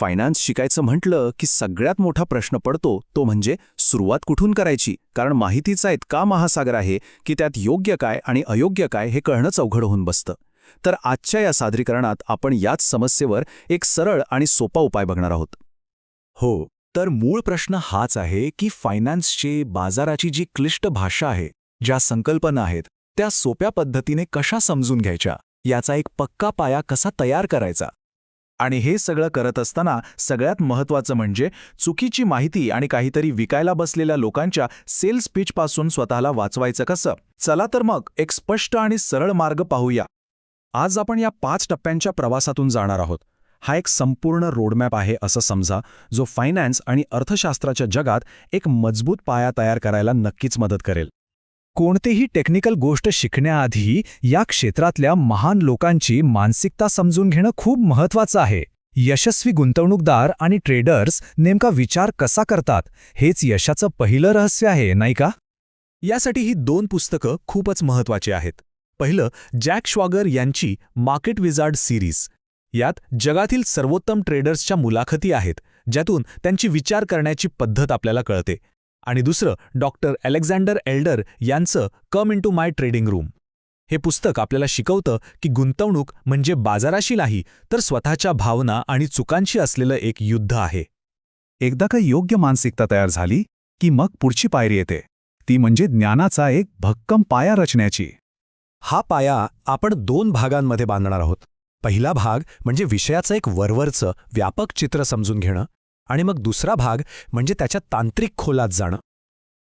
Finance शिकायचं म्हटलं की सगळ्यात मोठा प्रश्न पडतो तो म्हणजे सुरुवात कुठून करायची? कारण माहितीचा इतका महासागर आहे की त्यात योग्य काय आणि अयोग्य काय हे कळणंच अवघड होऊन बसतं. तर आजच्या या सादरीकरणात आपण याच समस्येवर एक सरळ आणि सोपा उपाय बघणार आहोत. हो तर मूळ प्रश्न हाच आहे की फायनान्सची बाजाराची जी क्लिष्ट भाषा आहे ज्या संकल्पना आहेत त्या सोप्या पद्धतीने कशा समजून घ्यायच्या? याचा एक पक्का पाया कसा तयार करायचा? आणि हे सगळं करत असताना सगळ्यात महत्त्वाचं म्हणजे चुकीची माहिती आणि काहीतरी विकायला बसलेल्या लोकांच्या सेल्स पिचपासून स्वतःला वाचवायचं कसं? चला तर मग एक स्पष्ट आणि सरळ मार्ग पाहूया. आज आपण या पाच टप्प्यांच्या प्रवासातून जाणार आहोत. हा एक संपूर्ण रोडमॅप आहे असं समजा जो फायनान्स आणि अर्थशास्त्राच्या जगात एक मजबूत पाया तयार करायला नक्कीच मदत करेल. कोणतीही टेक्निकल गोष्ट शिकण्याआधी या क्षेत्रातल्या महान लोकांची मानसिकता समजून घेणं खूप महत्वाचं आहे. यशस्वी गुंतवणूकदार आणि ट्रेडर्स नेमका विचार कसा करतात हेच यशाचं पहिलं रहस्य आहे नाही का? यासाठी ही दोन पुस्तकं खूपच महत्वाची आहेत. पहिलं जॅक श्वागर यांची मार्केट विजार्ड सिरीज. यात जगातील सर्वोत्तम ट्रेडर्सच्या मुलाखती आहेत ज्यातून त्यांची विचार करण्याची पद्धत आपल्याला कळते. आणि दुसरं डॉक्टर अलेक्झांडर एल्डर यांचं come in to my trading room. हे पुस्तक आपल्याला शिकवतं की गुंतवणूक म्हणजे बाजाराशी नाही तर स्वतःच्या भावना आणि चुकांशी असलेलं एक युद्ध आहे. एकदा का योग्य मानसिकता तयार झाली की मग पुढची पायरी येते. ती म्हणजे ज्ञानाचा एक भक्कम पाया रचण्याची. हा पाया आपण दोन भागांमध्ये बांधणार आहोत. पहिला भाग म्हणजे विषयाचं एक वरवरचं व्यापक चित्र समजून घेणं. आणि मग दुसरा भाग म्हणजे त्याच्या तांत्रिक खोलात जाणं.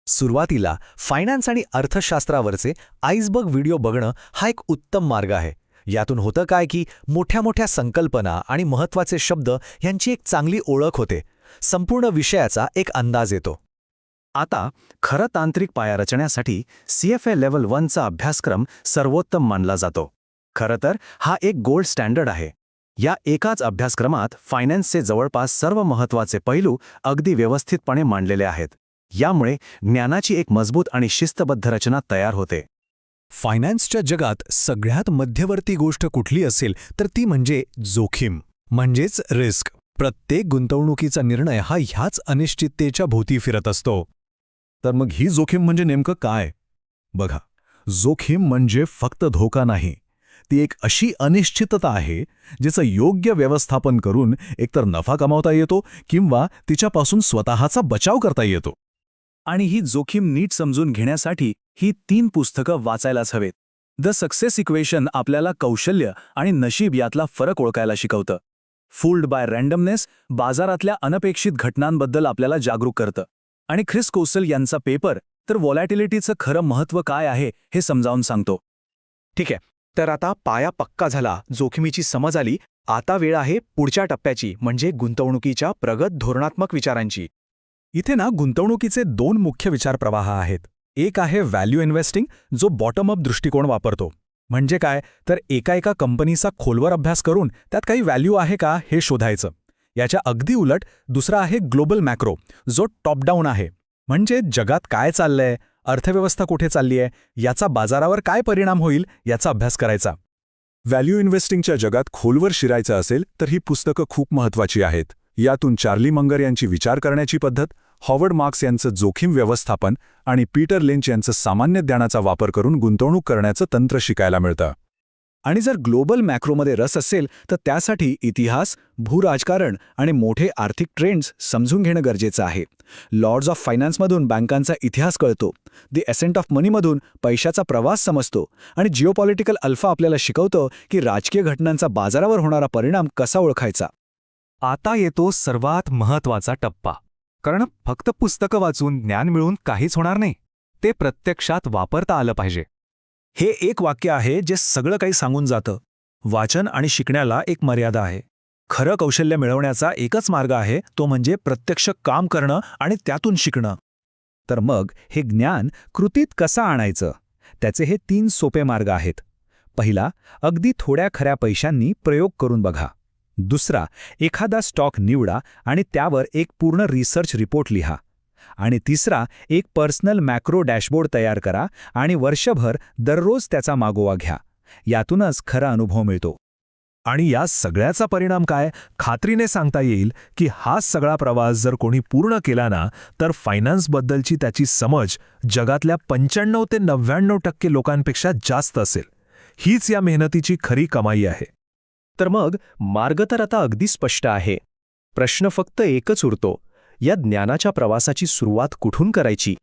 सुरुवातीला फायनान्स आणि अर्थशास्त्रावरचे आईसबर्ग व्हिडिओ बघणं हा एक उत्तम मार्ग आहे. यातून होतं काय की मोठ्या मोठ्या संकल्पना आणि महत्त्वाचे शब्द यांची एक चांगली ओळख होते. संपूर्ण विषयाचा एक अंदाज येतो. आता खरं तांत्रिक पाया रचण्यासाठी सीएफए लेव्हल वनचा अभ्यासक्रम सर्वोत्तम मानला जातो. खरं तर हा एक गोल्ड स्टँडर्ड आहे. या एकाच अभ्यासक्रमात फायनान्सचे जवळपास सर्व महत्त्वाचे पैलू अगदी व्यवस्थितपणे मांडलेले आहेत. यामुळे ज्ञानाची एक मजबूत आणि शिस्तबद्ध रचना तयार होते. फायनान्सच्या जगात सगळ्यात मध्यवर्ती गोष्ट कुठली असेल तर ती म्हणजे जोखीम म्हणजेच रिस्क प्रत्येक गुंतवणुकीचा निर्णय हा ह्याच अनिश्चिततेच्या भोवती फिरत असतो. तर मग ही जोखीम म्हणजे नेमकं काय? बघा जोखीम म्हणजे फक्त धोका नाही ती एक अशी अनिश्चितता आहे जिचं योग्य व्यवस्थापन करून एकतर नफा कमावता येतो किंवा तिच्यापासून स्वतःचा बचाव करता येतो. आणि ही जोखीम नीट समजून घेण्यासाठी ही तीन पुस्तकं वाचायलाच हवेत. द सक्सेस इक्वेशन आपल्याला कौशल्य आणि नशीब यातला फरक ओळखायला शिकवतं. फुल्ड बाय रँडमनेस बाजारातल्या अनपेक्षित घटनांबद्दल आपल्याला जागरूक करतं. आणि ख्रिस कौसल यांचा पेपर तर व्हॉलॅटिलिटीचं खरं महत्त्व काय आहे हे समजावून सांगतो. ठीक आहे. तर आता पाया पक्का झाला. जोखमीची समज आली. आता वेळ आहे पुढच्या टप्प्याची म्हणजे गुंतवणुकीच्या प्रगत धोरणात्मक विचारांची. इथे ना गुंतवणुकीचे दोन मुख्य विचारप्रवाह आहेत. एक आहे व्हॅल्यू इन्व्हेस्टिंग जो बॉटम अप दृष्टिकोन वापरतो. म्हणजे काय? तर एका एका कंपनीचा खोलवर अभ्यास करून त्यात काही व्हॅल्यू आहे का हे शोधायचं. याच्या अगदी उलट दुसरा आहे ग्लोबल मॅक्रो जो टॉप डाऊन आहे. म्हणजे जगात काय चाललंय? अर्थव्यवस्था कुठे चालली आहे? याचा बाजारावर काय परिणाम होईल? याचा अभ्यास करायचा. व्हॅल्यू इन्व्हेस्टिंगच्या जगात खोलवर शिरायचं असेल तर ही पुस्तकं खूप महत्वाची आहेत. यातून चार्ली मंगर यांची विचार करण्याची पद्धत हॉवर्ड मार्क्स यांचं जोखीम व्यवस्थापन आणि पीटर लेंच यांचं सामान्य ज्ञानाचा वापर करून गुंतवणूक करण्याचं तंत्र शिकायला मिळतं. आणि जर ग्लोबल मॅक्रोमध्ये रस असेल तर त्यासाठी इतिहास भूराजकारण आणि मोठे आर्थिक ट्रेंड्स समजून घेणं गरजेचं आहे. लॉर्ड्स ऑफ फायनान्समधून बँकांचा इतिहास कळतो. दी एसेंट ऑफ मनीमधून पैशाचा प्रवास समजतो. आणि जिओपॉलिटिकल अल्फा आपल्याला शिकवतं की राजकीय घटनांचा बाजारावर होणारा परिणाम कसा ओळखायचा. आता येतो सर्वात महत्त्वाचा टप्पा. कारण फक्त पुस्तकं वाचून ज्ञान मिळून काहीच होणार नाही. ते प्रत्यक्षात वापरता आलं पाहिजे. हे एक वाक्य आहे जे सगळं काही सांगून जातं. वाचन आणि शिकण्याला एक मर्यादा आहे. खरं कौशल्य मिळवण्याचा एकच मार्ग आहे तो म्हणजे प्रत्यक्ष काम करणं आणि त्यातून शिकणं. तर मग हे ज्ञान कृतीत कसं आणायचं? त्याचे हे तीन सोपे मार्ग आहेत. पहिला अगदी थोड्या खऱ्या पैशांनी प्रयोग करून बघा. दुसरा एखादा स्टॉक निवडा आणि त्यावर एक पूर्ण रिसर्च रिपोर्ट लिहा. आणि तिसरा एक पर्सनल मॅक्रो डॅशबोर्ड तयार करा आणि वर्षभर दररोज त्याचा मागोवा घ्या. यातूनच खरा अनुभव मिळतो. आणि या सगळ्याचा परिणाम काय? खात्रीने सांगता येईल की हा सगळा प्रवास जर कोणी पूर्ण केला ना तर फायनान्सबद्दलची त्याची समज जगातल्या पंच्याण्णव ते नव्याण्णव टक्के लोकांपेक्षा जास्त असेल. हीच या मेहनतीची खरी कमाई आहे. तर मग मार्ग तर आता अगदी स्पष्ट आहे. प्रश्न फक्त एकच उरतो. या ज्ञानाच्या प्रवासाची सुरुवात कुठून करायची?